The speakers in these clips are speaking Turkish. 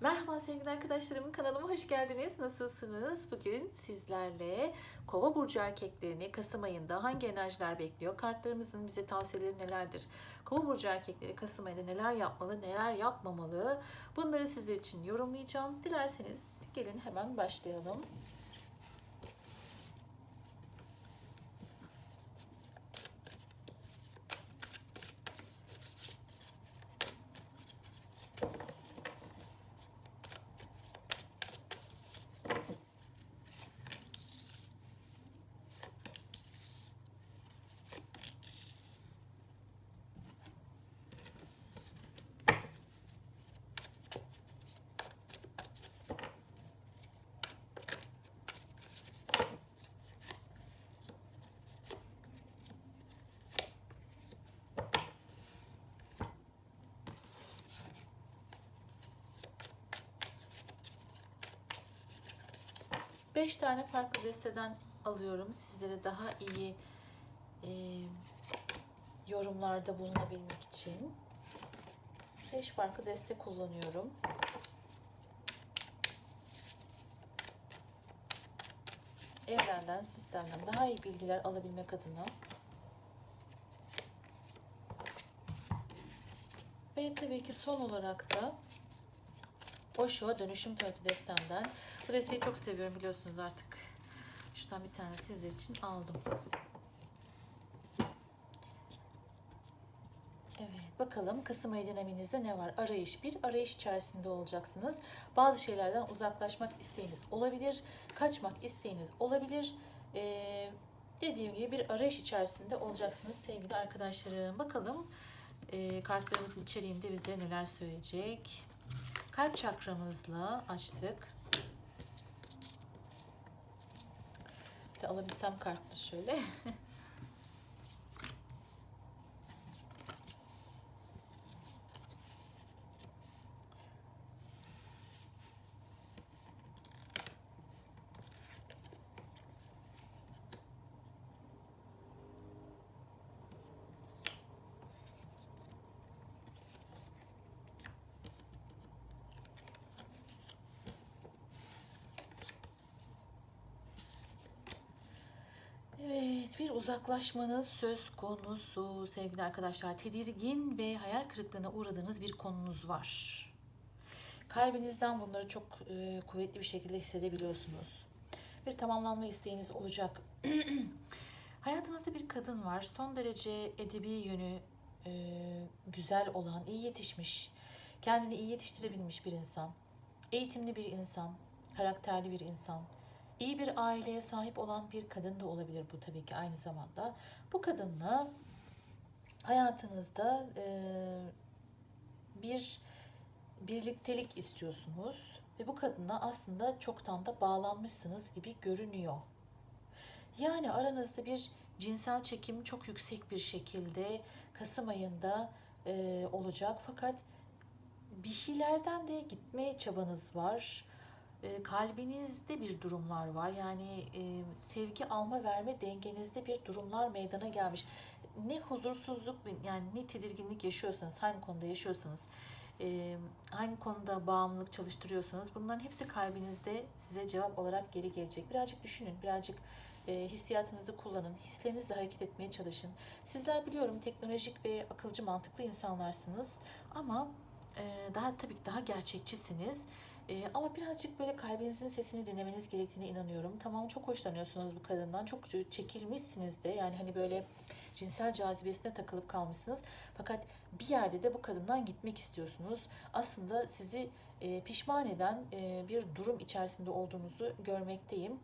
Merhaba sevgili arkadaşlarım kanalıma hoş geldiniz. Nasılsınız? Bugün sizlerle Kova burcu erkeklerini Kasım ayında hangi enerjiler bekliyor? Kartlarımızın bize tavsiyeleri nelerdir? Kova burcu erkekleri Kasım ayında neler yapmalı, neler yapmamalı? Bunları sizler için yorumlayacağım. Dilerseniz gelin hemen başlayalım. Beş tane farklı desteden alıyorum. Sizlere daha iyi e, yorumlarda bulunabilmek için. Beş farklı deste kullanıyorum. Evrenden, sistemden daha iyi bilgiler alabilmek adına. Ve tabii ki son olarak da Osho Dönüşüm Törtü destemden. Bu desteği çok seviyorum biliyorsunuz artık. Şuradan bir tane sizler için aldım. Evet bakalım Kasım ayı dinaminizde ne var? Arayış bir, arayış içerisinde olacaksınız. Bazı şeylerden uzaklaşmak isteğiniz olabilir. Kaçmak isteğiniz olabilir. Ee, dediğim gibi bir arayış içerisinde olacaksınız sevgili arkadaşlarım. Bakalım e, kartlarımızın içeriğinde bize neler söyleyecek. Kalp çakramızla açtık. Bir de alabilsem kartını şöyle. Evet, bir uzaklaşmanız söz konusu sevgili arkadaşlar. Tedirgin ve hayal kırıklığına uğradığınız bir konunuz var. Kalbinizden bunları çok e, kuvvetli bir şekilde hissedebiliyorsunuz. Bir tamamlanma isteğiniz olacak. Hayatınızda bir kadın var. Son derece edebi yönü e, güzel olan, iyi yetişmiş, kendini iyi yetiştirebilmiş bir insan. Eğitimli bir insan, karakterli bir insan İyi bir aileye sahip olan bir kadın da olabilir bu tabii ki aynı zamanda. Bu kadınla hayatınızda e, bir birliktelik istiyorsunuz ve bu kadına aslında çoktan da bağlanmışsınız gibi görünüyor. Yani aranızda bir cinsel çekim çok yüksek bir şekilde Kasım ayında e, olacak fakat bir şeylerden de gitmeye çabanız var e, kalbinizde bir durumlar var. Yani e, sevgi alma verme dengenizde bir durumlar meydana gelmiş. Ne huzursuzluk yani ne tedirginlik yaşıyorsanız, hangi konuda yaşıyorsanız, e, hangi konuda bağımlılık çalıştırıyorsanız bunların hepsi kalbinizde size cevap olarak geri gelecek. Birazcık düşünün, birazcık e, hissiyatınızı kullanın, hislerinizle hareket etmeye çalışın. Sizler biliyorum teknolojik ve akılcı mantıklı insanlarsınız ama daha tabii daha gerçekçisiniz. Ee, ama birazcık böyle kalbinizin sesini dinlemeniz gerektiğine inanıyorum. Tamam çok hoşlanıyorsunuz bu kadından. Çok çekilmişsiniz de. Yani hani böyle cinsel cazibesine takılıp kalmışsınız. Fakat bir yerde de bu kadından gitmek istiyorsunuz. Aslında sizi e, pişman eden e, bir durum içerisinde olduğunuzu görmekteyim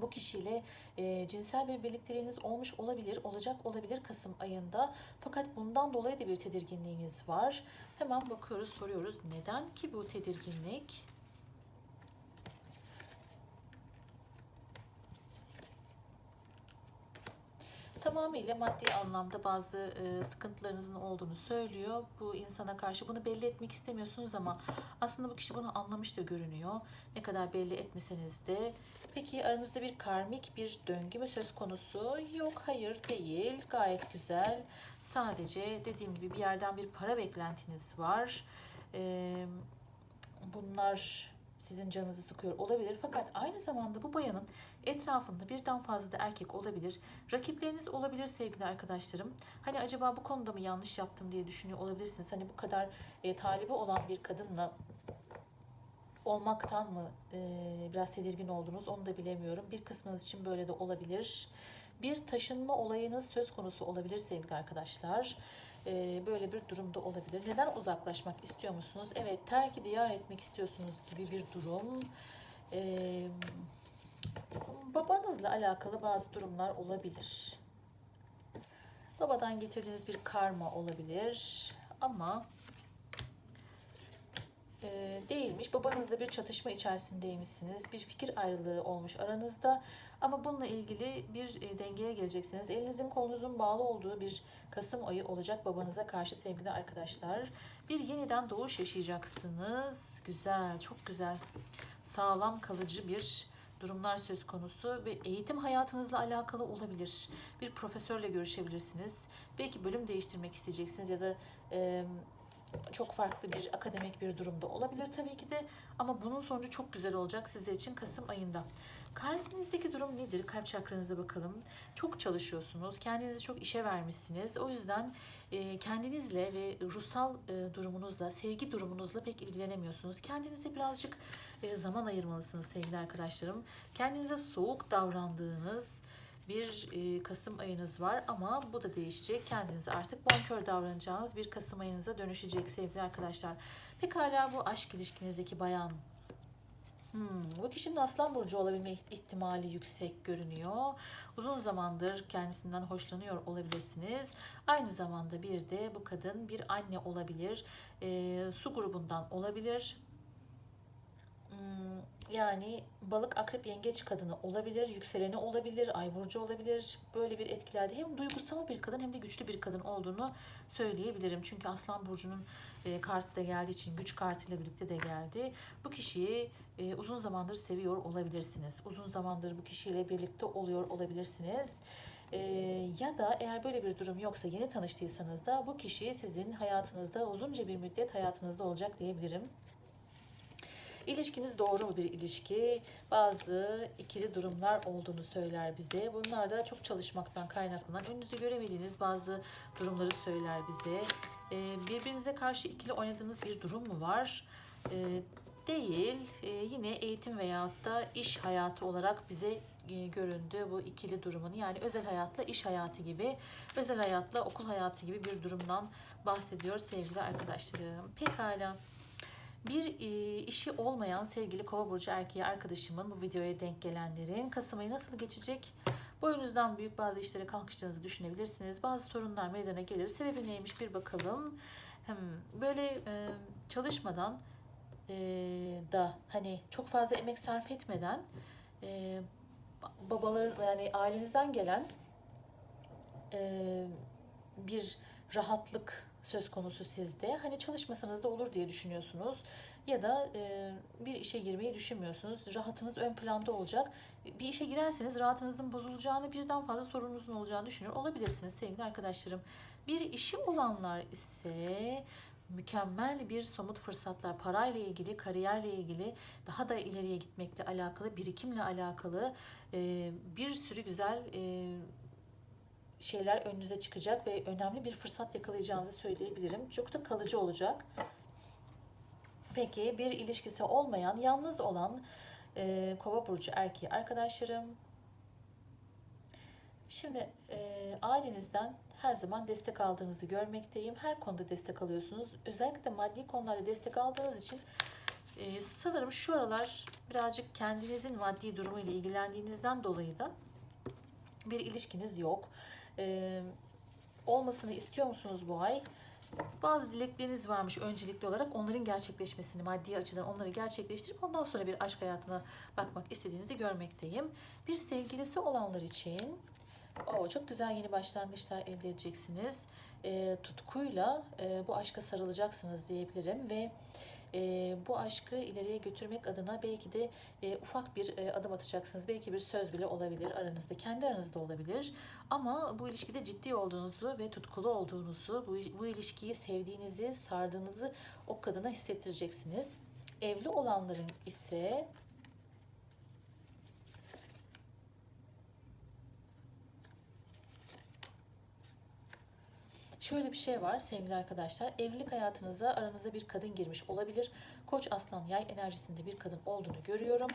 bu kişiyle e, cinsel bir birlikteliğiniz olmuş olabilir, olacak olabilir Kasım ayında. Fakat bundan dolayı da bir tedirginliğiniz var. Hemen bakıyoruz, soruyoruz. Neden ki bu tedirginlik? Tamamıyla maddi anlamda bazı e, sıkıntılarınızın olduğunu söylüyor. Bu insana karşı bunu belli etmek istemiyorsunuz ama aslında bu kişi bunu anlamış da görünüyor. Ne kadar belli etmeseniz de. Peki aranızda bir karmik bir döngü mü söz konusu? Yok, hayır değil. Gayet güzel. Sadece dediğim gibi bir yerden bir para beklentiniz var. Eee bunlar sizin canınızı sıkıyor olabilir. Fakat aynı zamanda bu bayanın etrafında birden fazla da erkek olabilir. Rakipleriniz olabilir sevgili arkadaşlarım. Hani acaba bu konuda mı yanlış yaptım diye düşünüyor olabilirsiniz. Hani bu kadar e, talibi olan bir kadınla olmaktan mı e, biraz tedirgin oldunuz onu da bilemiyorum. Bir kısmınız için böyle de olabilir. Bir taşınma olayınız söz konusu olabilir sevgili arkadaşlar. E, böyle bir durumda olabilir. Neden uzaklaşmak istiyor musunuz? Evet terki diyar etmek istiyorsunuz gibi bir durum. E, babanızla alakalı bazı durumlar olabilir. Babadan getirdiğiniz bir karma olabilir. Ama e, değilmiş. Babanızla bir çatışma içerisindeymişsiniz. Bir fikir ayrılığı olmuş aranızda. Ama bununla ilgili bir e, dengeye geleceksiniz. Elinizin kolunuzun bağlı olduğu bir Kasım ayı olacak babanıza karşı sevgili arkadaşlar. Bir yeniden doğuş yaşayacaksınız. Güzel, çok güzel. Sağlam kalıcı bir durumlar söz konusu ve eğitim hayatınızla alakalı olabilir. Bir profesörle görüşebilirsiniz. Belki bölüm değiştirmek isteyeceksiniz ya da e, çok farklı bir akademik bir durumda olabilir tabii ki de ama bunun sonucu çok güzel olacak sizler için Kasım ayında. Kalbinizdeki durum nedir? Kalp çakranıza bakalım. Çok çalışıyorsunuz. Kendinizi çok işe vermişsiniz. O yüzden e, kendinizle ve ruhsal e, durumunuzla, sevgi durumunuzla pek ilgilenemiyorsunuz. Kendinize birazcık e, zaman ayırmalısınız sevgili arkadaşlarım. Kendinize soğuk davrandığınız, bir e, Kasım ayınız var ama bu da değişecek. Kendinize artık bonkör davranacağınız bir Kasım ayınıza dönüşecek sevgili arkadaşlar. Pekala bu aşk ilişkinizdeki bayan Hmm, bu kişinin aslan burcu olabilme ihtimali yüksek görünüyor. Uzun zamandır kendisinden hoşlanıyor olabilirsiniz. Aynı zamanda bir de bu kadın bir anne olabilir. E, su grubundan olabilir. Hmm, yani balık, akrep, yengeç kadını olabilir, yükseleni olabilir, ay burcu olabilir. Böyle bir etkilerde hem duygusal bir kadın hem de güçlü bir kadın olduğunu söyleyebilirim. Çünkü Aslan burcunun e, kartı da geldiği için güç kartıyla birlikte de geldi. Bu kişiyi e, uzun zamandır seviyor olabilirsiniz. Uzun zamandır bu kişiyle birlikte oluyor olabilirsiniz. E, ya da eğer böyle bir durum yoksa yeni tanıştıysanız da bu kişi sizin hayatınızda uzunca bir müddet hayatınızda olacak diyebilirim. İlişkiniz doğru mu bir ilişki? Bazı ikili durumlar olduğunu söyler bize. Bunlar da çok çalışmaktan kaynaklanan, önünüzü göremediğiniz bazı durumları söyler bize. Ee, birbirinize karşı ikili oynadığınız bir durum mu var? Ee, değil. Ee, yine eğitim veyahut da iş hayatı olarak bize e, göründü bu ikili durumun. Yani özel hayatla iş hayatı gibi, özel hayatla okul hayatı gibi bir durumdan bahsediyor sevgili arkadaşlarım. Pekala. Bir e, işi olmayan sevgili kova burcu erkeği arkadaşımın bu videoya denk gelenlerin Kasım ayı nasıl geçecek? Boyunuzdan büyük bazı işlere kalkıştığınızı düşünebilirsiniz. Bazı sorunlar meydana gelir. Sebebi neymiş bir bakalım. Hem böyle e, çalışmadan e, da hani çok fazla emek sarf etmeden babalar yani ailenizden gelen bir rahatlık söz konusu sizde. Hani çalışmasanız da olur diye düşünüyorsunuz. Ya da e, bir işe girmeyi düşünmüyorsunuz. Rahatınız ön planda olacak. Bir işe girerseniz rahatınızın bozulacağını, birden fazla sorununuzun olacağını düşünüyor olabilirsiniz sevgili arkadaşlarım. Bir işi olanlar ise mükemmel bir somut fırsatlar parayla ilgili, kariyerle ilgili, daha da ileriye gitmekle alakalı, birikimle alakalı e, bir sürü güzel e, şeyler önünüze çıkacak ve önemli bir fırsat yakalayacağınızı söyleyebilirim. Çok da kalıcı olacak. Peki bir ilişkisi olmayan, yalnız olan e, kova burcu erkeği arkadaşlarım. Şimdi e, ailenizden her zaman destek aldığınızı görmekteyim. Her konuda destek alıyorsunuz. Özellikle maddi konularda destek aldığınız için e, sanırım şu aralar birazcık kendinizin maddi durumuyla ilgilendiğinizden dolayı da bir ilişkiniz yok. Ee, olmasını istiyor musunuz bu ay? Bazı dilekleriniz varmış öncelikli olarak onların gerçekleşmesini maddi açıdan onları gerçekleştirip ondan sonra bir aşk hayatına bakmak istediğinizi görmekteyim. Bir sevgilisi olanlar için o çok güzel yeni başlangıçlar elde edeceksiniz. E, tutkuyla e, bu aşka sarılacaksınız diyebilirim ve e, bu aşkı ileriye götürmek adına belki de e, ufak bir e, adım atacaksınız. Belki bir söz bile olabilir aranızda, kendi aranızda olabilir. Ama bu ilişkide ciddi olduğunuzu ve tutkulu olduğunuzu, bu, bu ilişkiyi sevdiğinizi, sardığınızı o kadına hissettireceksiniz. Evli olanların ise Şöyle bir şey var sevgili arkadaşlar. Evlilik hayatınıza aranıza bir kadın girmiş olabilir. Koç aslan yay enerjisinde bir kadın olduğunu görüyorum.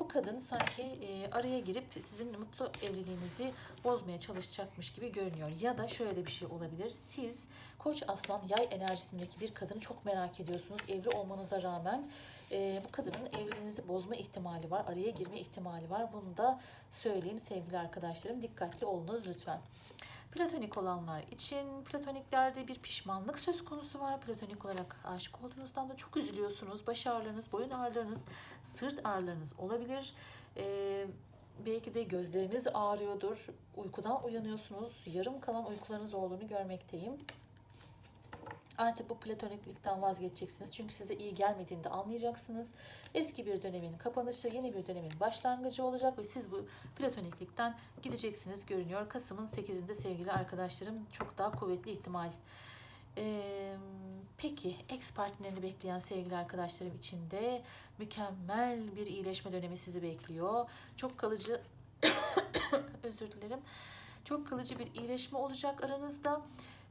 Bu kadın sanki e, araya girip sizin mutlu evliliğinizi bozmaya çalışacakmış gibi görünüyor. Ya da şöyle bir şey olabilir. Siz koç aslan yay enerjisindeki bir kadını çok merak ediyorsunuz. Evli olmanıza rağmen e, bu kadının evliliğinizi bozma ihtimali var. Araya girme ihtimali var. Bunu da söyleyeyim sevgili arkadaşlarım. Dikkatli olunuz lütfen. Platonik olanlar için platoniklerde bir pişmanlık söz konusu var. Platonik olarak aşık olduğunuzdan da çok üzülüyorsunuz. Baş ağrılarınız, boyun ağrılarınız, sırt ağrılarınız olabilir. Ee, belki de gözleriniz ağrıyordur. Uykudan uyanıyorsunuz. Yarım kalan uykularınız olduğunu görmekteyim. Artık bu platoniklikten vazgeçeceksiniz. Çünkü size iyi gelmediğini de anlayacaksınız. Eski bir dönemin kapanışı, yeni bir dönemin başlangıcı olacak ve siz bu platoniklikten gideceksiniz görünüyor. Kasım'ın 8'inde sevgili arkadaşlarım çok daha kuvvetli ihtimal. Ee, peki ex partnerini bekleyen sevgili arkadaşlarım için de mükemmel bir iyileşme dönemi sizi bekliyor. Çok kalıcı özür dilerim. Çok kalıcı bir iyileşme olacak aranızda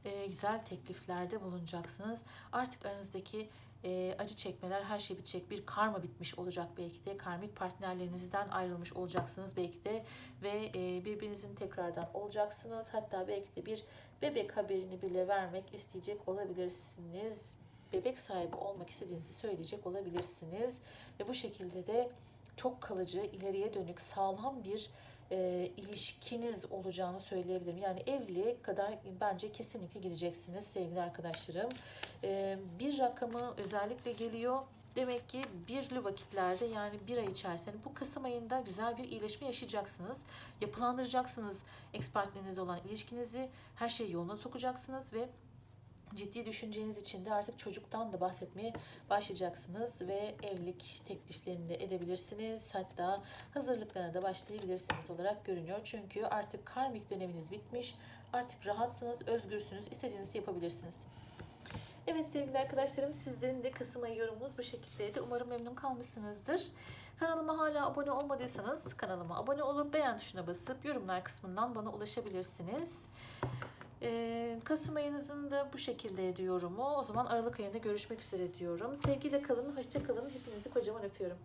e, güzel tekliflerde bulunacaksınız. Artık aranızdaki e, acı çekmeler her şey bitecek. Bir karma bitmiş olacak belki de. Karmik partnerlerinizden ayrılmış olacaksınız belki de. Ve e, birbirinizin tekrardan olacaksınız. Hatta belki de bir bebek haberini bile vermek isteyecek olabilirsiniz. Bebek sahibi olmak istediğinizi söyleyecek olabilirsiniz. Ve bu şekilde de çok kalıcı, ileriye dönük, sağlam bir e, ilişkiniz olacağını söyleyebilirim. Yani evliliğe kadar bence kesinlikle gideceksiniz sevgili arkadaşlarım. E, bir rakamı özellikle geliyor. Demek ki birli vakitlerde yani bir ay içerisinde bu Kasım ayında güzel bir iyileşme yaşayacaksınız. Yapılandıracaksınız ex partnerinizle olan ilişkinizi. Her şeyi yoluna sokacaksınız ve ciddi düşüneceğiniz için de artık çocuktan da bahsetmeye başlayacaksınız ve evlilik tekliflerini de edebilirsiniz. Hatta hazırlıklarına da başlayabilirsiniz olarak görünüyor. Çünkü artık karmik döneminiz bitmiş. Artık rahatsınız, özgürsünüz, istediğinizi yapabilirsiniz. Evet sevgili arkadaşlarım sizlerin de Kasım ayı yorumunuz bu şekildeydi. Umarım memnun kalmışsınızdır. Kanalıma hala abone olmadıysanız kanalıma abone olup beğen tuşuna basıp yorumlar kısmından bana ulaşabilirsiniz. Kasım ayınızın da bu şekilde yorumu. O zaman Aralık ayında görüşmek üzere diyorum. Sevgiyle kalın, hoşça kalın. Hepinizi kocaman öpüyorum.